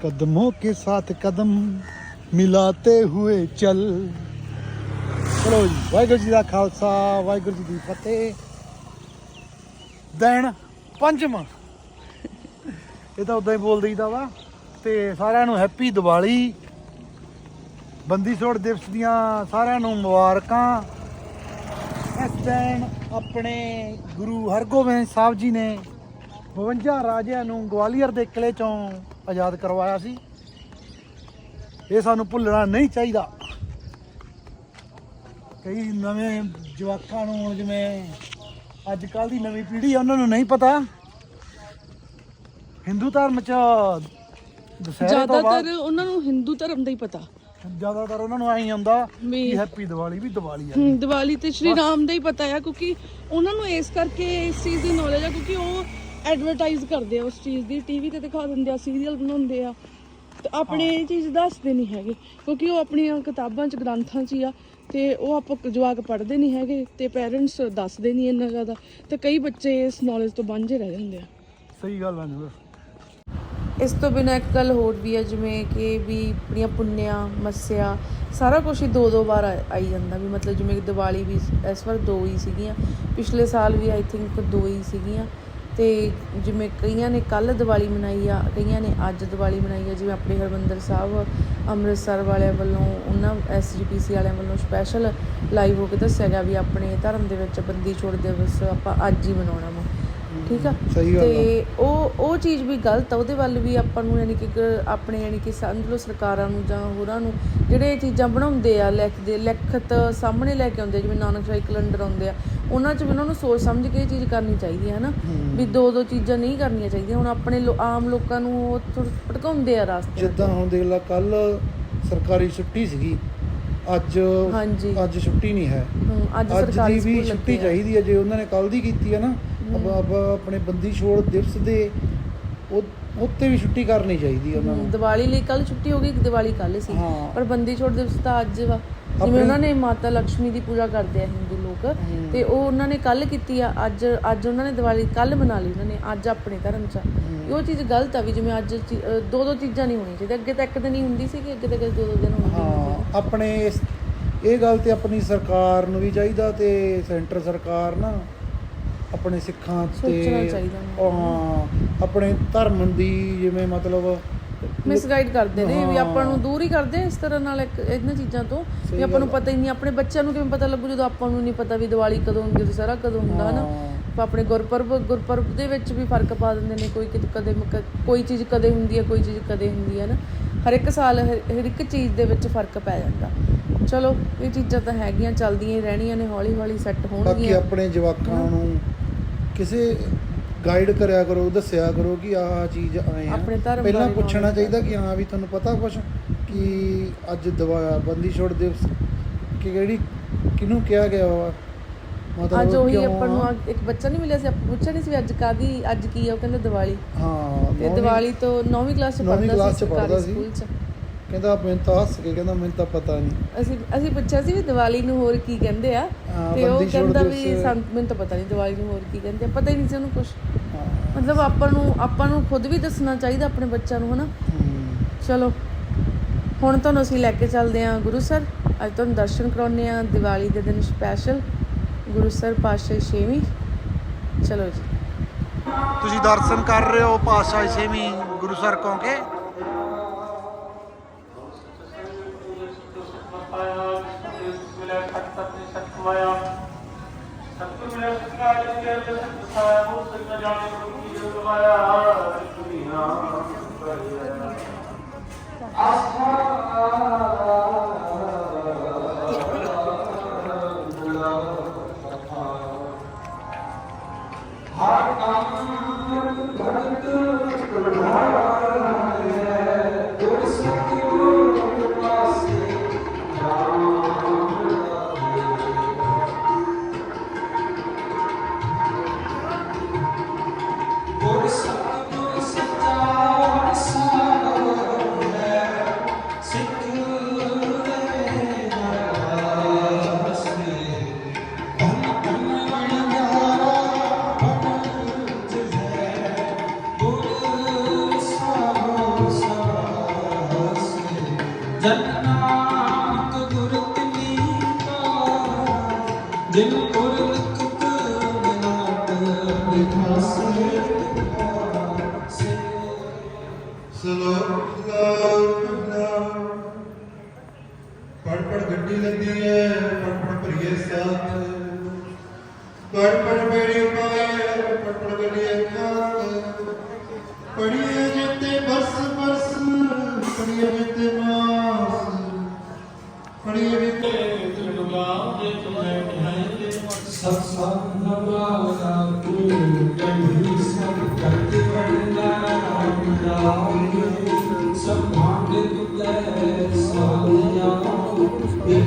कदमों के साथ कदम मिलाते हुए चल ਚਲੋ ਜੀ ਵਾਹਿਗੁਰੂ ਜੀ ਦਾ ਖਾਲਸਾ ਵਾਹਿਗੁਰੂ ਜੀ ਦੀ ਫਤਿਹ ਦਿਨ ਪੰਜਵਾਂ ਇਹ ਤਾਂ ਉਦਾਂ ਹੀ ਬੋਲ ਦਈਦਾ ਵਾ ਤੇ ਸਾਰਿਆਂ ਨੂੰ ਹੈਪੀ ਦੀਵਾਲੀ ਬੰਦੀ ਛੋੜ ਦਿਵਸ ਦੀਆਂ ਸਾਰਿਆਂ ਨੂੰ ਮੁਬਾਰਕਾਂ ਇਸ ਦਿਨ ਆਪਣੇ ਗੁਰੂ ਹਰਗੋਬਿੰਦ ਸਾਹਿਬ ਜੀ ਨੇ 52 ਰਾਜਿਆਂ ਨੂੰ ਗਵਾਲੀਅਰ ਦੇ ਕਿਲੇ ਚੋਂ ਆਜ਼ਾਦ ਕਰਵਾਇਆ ਸੀ। ਇਹ ਸਾਨੂੰ ਭੁੱਲਣਾ ਨਹੀਂ ਚਾਹੀਦਾ। ਕਈ ਨਵੇਂ ਜਵਾਕਾਂ ਨੂੰ ਜਿਵੇਂ ਅੱਜ ਕੱਲ ਦੀ ਨਵੀਂ ਪੀੜ੍ਹੀ ਆ ਉਹਨਾਂ ਨੂੰ ਨਹੀਂ ਪਤਾ। ਹਿੰਦੂ ਧਰਮ ਚ ਦੁਸਹਿਰੇ ਤੋਂ ਜ਼ਿਆਦਾਤਰ ਉਹਨਾਂ ਨੂੰ ਹਿੰਦੂ ਧਰਮ ਦਾ ਹੀ ਪਤਾ। ਜ਼ਿਆਦਾਤਰ ਉਹਨਾਂ ਨੂੰ ਆਈ ਆਉਂਦਾ ਵੀ ਹੈਪੀ ਦੀਵਾਲੀ ਵੀ ਦੀਵਾਲੀ ਆ। ਹਮ, ਦੀਵਾਲੀ ਤੇ ਸ਼੍ਰੀ ਰਾਮ ਦਾ ਹੀ ਪਤਾ ਆ ਕਿਉਂਕਿ ਉਹਨਾਂ ਨੂੰ ਇਸ ਕਰਕੇ ਇਸ ਚੀਜ਼ ਦੀ ਨੌਲੇਜ ਆ ਕਿਉਂਕਿ ਉਹ ਐਡਵਰਟਾਈਜ਼ ਕਰਦੇ ਆ ਉਸ ਚੀਜ਼ ਦੀ ਟੀਵੀ ਤੇ ਦਿਖਾ ਦਿੰਦੇ ਆ ਸੀਰੀਅਲ ਬਣਾਉਂਦੇ ਆ। ਤੇ ਆਪਣੇ ਇਹ ਚੀਜ਼ ਦੱਸਦੇ ਨਹੀਂ ਹੈਗੇ ਕਿਉਂਕਿ ਉਹ ਆਪਣੀਆਂ ਕਿਤਾਬਾਂ ਚ ਗ੍ਰੰਥਾਂ ਚ ਹੀ ਆ ਤੇ ਉਹ ਆਪਾਂ ਜਵਾਕ ਪੜ੍ਹਦੇ ਨਹੀਂ ਹੈਗੇ ਤੇ ਪੇਰੈਂਟਸ ਦੱਸਦੇ ਨਹੀਂ ਇੰਨਾ ਜ਼ਿਆਦਾ ਤੇ ਕਈ ਬੱਚੇ ਇਸ ਨੌਲੇਜ ਤੋਂ ਵਾਂਝੇ ਰਹਿ ਜਾਂਦੇ ਆ। ਸਹੀ ਗੱਲ ਆ ਜੀ ਇਸ ਤੋਂ ਬਿਨਾਂ ਇੱਕ ਗੱਲ ਹੋਰ ਵੀ ਹੈ ਜਿਵੇਂ ਕਿ ਵੀ ਆਪਣੀਆਂ ਪੁੰਨਿਆ ਮੱਸਿਆ ਸਾਰਾ ਕੁਝ ਹੀ ਦੋ ਦੋ ਵਾਰ ਆਈ ਜਾਂਦਾ ਵੀ ਮਤਲਬ ਜਿਵੇਂ ਕਿ ਦੀਵਾਲੀ ਵੀ ਇਸ ਵਾਰ ਦੋ ਹੀ ਸੀਗੀਆਂ ਪਿਛਲੇ ਸਾਲ ਵੀ ਆਈ ਥਿੰਕ ਦੋ ਹੀ ਸੀਗੀਆਂ। ਤੇ ਜਿਵੇਂ ਕਈਆਂ ਨੇ ਕੱਲ ਦੀਵਾਲੀ ਮਨਾਈ ਆ ਕਈਆਂ ਨੇ ਅੱਜ ਦੀਵਾਲੀ ਮਨਾਈ ਆ ਜਿਵੇਂ ਆਪਣੇ ਹਰਮੰਦਰ ਸਾਹਿਬ ਅੰਮ੍ਰਿਤਸਰ ਵਾਲਿਆਂ ਵੱਲੋਂ ਉਹਨਾਂ ਐਸਜੀਪੀਸੀ ਵਾਲਿਆਂ ਵੱਲੋਂ ਸਪੈਸ਼ਲ ਲਾਈਵ ਹੋ ਕੇ ਦੱਸਿਆ ਗਿਆ ਵੀ ਆਪਣੇ ਧਰਮ ਦੇ ਵਿੱਚ ਬੰਦੀ ਛੋੜ ਦਿਵਸ ਆਪਾਂ ਅੱਜ ਹੀ ਮਨਾਉਣਾ ਵਾ। ਠੀਕ ਆ? ਸਹੀ ਗੱਲ ਆ। ਤੇ ਉਹ ਉਹ ਚੀਜ਼ ਵੀ ਗਲਤ ਆ ਉਹਦੇ ਵੱਲ ਵੀ ਆਪਾਂ ਨੂੰ ਯਾਨੀ ਕਿ ਆਪਣੇ ਯਾਨੀ ਕਿ ਸਮਝ ਲਓ ਸਰਕਾਰਾਂ ਨੂੰ ਜਾਂ ਹੋਰਾਂ ਨੂੰ ਜਿਹੜੇ ਚੀਜ਼ਾਂ ਬਣਾਉਂਦੇ ਆ ਲਿਖਦੇ ਲਿਖਤ ਸਾਹਮਣੇ ਲੈ ਕੇ ਆਉਂਦੇ ਜਿਵੇਂ ਨਾਨਕ ਸ਼ਾਹੀ ਕੈਲੰਡਰ ਆਉਂਦੇ ਆ ਉਹਨਾਂ 'ਚ ਵੀ ਉਹਨਾਂ ਨੂੰ ਸੋਚ ਸਮਝ ਕੇ ਇਹ ਚੀਜ਼ ਕਰਨੀ ਚਾਹੀਦੀ ਹੈ। ਨਾ ਵੀ ਦੋ ਦੋ ਚੀਜ਼ਾਂ ਨਹੀਂ ਕਰਨੀਆਂ ਚਾਹੀਦੀਆਂ ਹੁਣ ਆਪਣੇ ਆਮ ਲੋਕਾਂ ਨੂੰ ਉਹ ਭਟਕਾਉਂਦੇ ਆ ਰਾਸਤੇ ਜਿੱਦਾਂ ਹੁਣ ਦੇਖ ਲਾ ਕੱਲ ਸਰਕਾਰੀ ਛੁੱਟੀ ਸੀਗੀ ਅੱਜ ਅੱਜ ਛੁੱਟੀ ਨਹੀਂ ਹੈ। ਅੱਜ ਸਰਕਾਰੀ ਵੀ ਸਕੂਲ ਛੁੱਟੀ। ਚਾਹੀਦੀ ਹੈ ਜੇ ਉਹਨਾਂ ਨੇ ਕੱਲ ਦੀ ਕੀਤੀ ਹੈ ਨਾ ਅਬ ਆਪਣੇ ਬੰਦੀ ਛੋੜ ਦਿਵਸ ਦੇ ਉਹ ਉੱਤੇ ਵੀ ਛੁੱਟੀ ਕਰਨੀ ਚਾਹੀਦੀ ਉਹਨਾਂ ਨੂੰ। ਦੀਵਾਲੀ ਲਈ ਕੱਲ ਛੁੱਟੀ ਹੋ ਗਈ ਦੀਵਾਲੀ ਕੱਲ ਸੀ। ਹਾਂ। ਪਰ ਬੰਦੀ ਛੋੜ ਦਿਵਸ ਤਾਂ ਅੱਜ ਵਾ। ਜਿਵੇਂ ਉਹਨਾਂ ਨੇ ਮਾਤਾ ਲక్ష్ਮੀ ਦੀ ਪੂਜਾ ਕਰਦੇ ਆ ਹਿੰਦੂ ਲੋਕ ਤੇ ਉਹ ਉਹਨਾਂ ਨੇ ਕੱਲ ਕੀਤੀ ਆ ਅੱਜ ਅੱਜ ਉਹਨਾਂ ਨੇ ਦੀਵਾਲੀ ਕੱਲ ਮਨਾ ਲਈ ਉਹਨਾਂ ਨੇ ਅੱਜ ਆਪਣੇ ਧਰਮ ਚ ਆ। ਇਹ ਉਹ ਚੀਜ਼ ਗਲਤ ਆ ਵੀ ਜਿਵੇਂ ਅੱਜ ਦੋ ਦੋ ਚੀਜ਼ਾਂ ਨਹੀਂ ਹੋਣੀਆਂ ਚਾਹੀਦੀਆਂ। ਅੱਗੇ ਤਾਂ ਇੱਕ ਦਿਨ ਹੀ ਹੁੰਦੀ ਸੀ ਕਿ ਅੱਗੇ ਤਾਂ ਦੋ ਦੋ ਦਿਨ ਹੁੰਦੀ ਹੁੰਦੀ ਹਾਂ ਆਪਣੇ ਇਸ- ਇਹ ਗੱਲ ਤੇ ਆਪਣੀ ਸਰਕਾਰ ਨੂੰ ਵੀ ਚਾਹੀਦਾ ਤੇ ਸੈਂਟਰ ਸਰਕਾਰ ਨਾ ਆਪਣੇ ਸਿੱਖਾਂ ਤੇ ਚਾਹੀਦਾ ਹਾਂ ਆਪਣੇ ਧਰਮ ਦੀ ਜਿਵੇਂ ਮਤਲਬ ਮਿਸਗਾਈਡ ਕਰਦੇ ਨੇ ਵੀ। ਆਪਾਂ ਨੂੰ ਦੂਰ ਹੀ ਕਰਦੇ ਆ ਇਸ ਤਰ੍ਹਾਂ ਨਾਲ ਇੱਕ ਇਹਨਾਂ ਚੀਜ਼ਾਂ ਤੋਂ ਵੀ ਆਪਾਂ ਨੂੰ। ਪਤਾ ਹੀ ਨਹੀਂ ਆਪਣੇ ਬੱਚਿਆਂ ਨੂੰ ਕਿਵੇਂ ਪਤਾ ਲੱਗੂ ਜਦੋਂ ਆਪਾਂ ਨੂੰ ਨਹੀਂ ਪਤਾ ਵੀ ਦੀਵਾਲੀ ਕਦੋਂ ਹੁੰਦੀ ਹੈ ਦੁਸਹਿਰਾ ਕਦੋਂ ਹੁੰਦਾ ਹਨਾ। ਆਪਾਂ ਆਪਣੇ ਗੁਰਪੁਰਬ ਗੁਰਪੁਰਬ ਦੇ ਵਿੱਚ ਵੀ ਫ਼ਰਕ ਪਾ ਦਿੰਦੇ ਨੇ ਕੋਈ ਕਿਤੇ ਕਦੇ ਕ- ਕੋਈ ਚੀਜ਼ ਕਦੇ ਹੁੰਦੀ ਹੈ ਕੋਈ ਚੀਜ਼ ਕਦੇ ਹੁੰਦੀ ਹੈ ਨਾ ਹਰ ਇੱਕ ਸਾਲ ਹਰ ਇੱਕ ਚੀਜ਼ ਦੇ ਵਿੱਚ ਫ਼ਰਕ ਪੈ ਜਾਂਦਾ। ਚਲੋ ਇਹ ਚੀਜ਼ਾਂ ਤਾਂ ਹੈਗੀਆਂ ਚੱਲਦੀਆਂ ਹੀ ਰਹਿਣੀਆਂ ਨੇ ਹੌਲੀ ਹੌਲੀ ਸੈੱਟ ਬਾਕੀ ਹੋਣਗੀਆਂ ਆਪਣੇ ਜਵਾਕਾਂ ਨੂੰ ਕਿਸੇ ਗਾਈਡ ਕਰਿਆ ਕਰੋ ਦੱਸਿਆ ਕਰੋ ਕਿ ਆਹ ਚੀਜ਼ ਆਏ ਆ। ਪਹਿਲਾਂ ਪੁੱਛਣਾ ਚਾਹੀਦਾ ਕਿ ਹਾਂ ਵੀ ਤੁਹਾਨੂੰ ਪਤਾ ਕੁਛ ਕਿ ਅੱਜ ਦਵਾ ਬੰਦੀ ਛੋੜ ਦਿਵਸ ਕਿ ਕਿਹੜੀ ਕਿਹਨੂੰ ਕਿਹਾ ਗਿਆ ਵਾ? ਅੱਜ ਉਹੀ ਆਪਾਂ ਨੂੰ ਆ? ਇੱਕ ਬੱਚਾ ਨਹੀਂ ਮਿਲਿਆ ਸੀ ਆਪਾਂ ਪੁੱਛਿਆ ਨਹੀਂ ਸੀ ਵੀ ਅੱਜ ਕਾਦੀ ਅੱਜ ਕੀ ਆ ਉਹ ਕਹਿੰਦਾ ਦੀਵਾਲੀ। ਹਾਂ ਤੇ ਨੌਵੀਂ- ਦੀਵਾਲੀ ਤੋਂ 9ਵੀਂ ਕਲਾਸ ਚ ਨੌਵੀਂ ਪੜ੍ਹਦਾ ਸੀ ਚ ਪੜ੍ਹਦਾ ਸਰਕਾਰੀ ਸੀ। ਸਕੂਲ ਚ। ਕਹਿੰਦਾ ਮੈਨੂੰ ਤਾਂ ਹੱਸ ਕੇ ਕਹਿੰਦਾ ਮੈਨੂੰ ਤਾਂ ਪਤਾ ਨਹੀਂ। ਅਸੀਂ ਅਸੀਂ ਪੁੱਛਿਆ ਸੀ ਵੀ ਦੀਵਾਲੀ ਨੂੰ ਹੋਰ ਕੀ ਕਹਿੰਦੇ ਆ ਹਾਂ, ਤੇ ਉਹ ਬੰਦੀ ਛੋੜ ਕਹਿੰਦਾ ਵੀ ਦਿਵਸ- ਮੈਨੂੰ ਤਾਂ ਪਤਾ ਨਹੀਂ ਦੀਵਾਲੀ ਨੂੰ ਹੋਰ ਕੀ ਕਹਿੰਦੇ ਆ ਪਤਾ ਹੀ ਨਹੀਂ ਸੀ ਉਹਨੂੰ ਕੁਝ ਹਾਂ। ਮਤਲਬ ਆਪਾਂ ਨੂੰ ਆਪਾਂ ਨੂੰ ਖੁਦ ਵੀ ਦੱਸਣਾ ਚਾਹੀਦਾ ਆਪਣੇ ਬੱਚਿਆਂ ਨੂੰ ਹਨਾ? ਹਮ, ਚਲੋ ਹੁਣ ਤੁਹਾਨੂੰ ਅਸੀਂ ਲੈ ਕੇ ਚੱਲਦੇ ਹਾਂ ਗੁਰੂਸਰ ਅੱਜ ਤੁਹਾਨੂੰ ਦਰਸ਼ਨ ਕਰਾਉਣੇ ਆ ਦੀਵਾਲੀ ਦੇ ਦਿਨ ਸਪੈਸ਼ਲ ਗੁਰੂਸਰ ਪਾਸ਼ਾ ਛੇਵੀਂ। ਚਲੋ ਜੀ। ਤੁਸੀਂ ਦਰਸ਼ਨ ਕਰ ਰਹੇ ਹੋ ਪਾਸ਼ਾ ਛੇਵੀਂ ਗੁਰੂਸਰ ਕੌਂਕੇ ਆਸਾ ਪੜ ਪੜ ਗੱਡੀ ਲੱਗੀ ਹੈ ਪੜ ਪੜ ਭਰੀਏ ਸਾਥ ਪੜ ਪੜ ਮੇਰੀ ਮਾਏ ਪੜ ਪੜ ਗੱਡੀ ਖਾਤ ਪੜੀਏ ਜਿੱਤੇ ਬਰਸ ਬਰਸ ਪੜੀਏ ਜਿੱਤੇ ਮਾਸ ਪੜੀਏ ਜਿੱਤੇ ਸਤਸੰਗ ਵਾਲਾ ਤੂੰ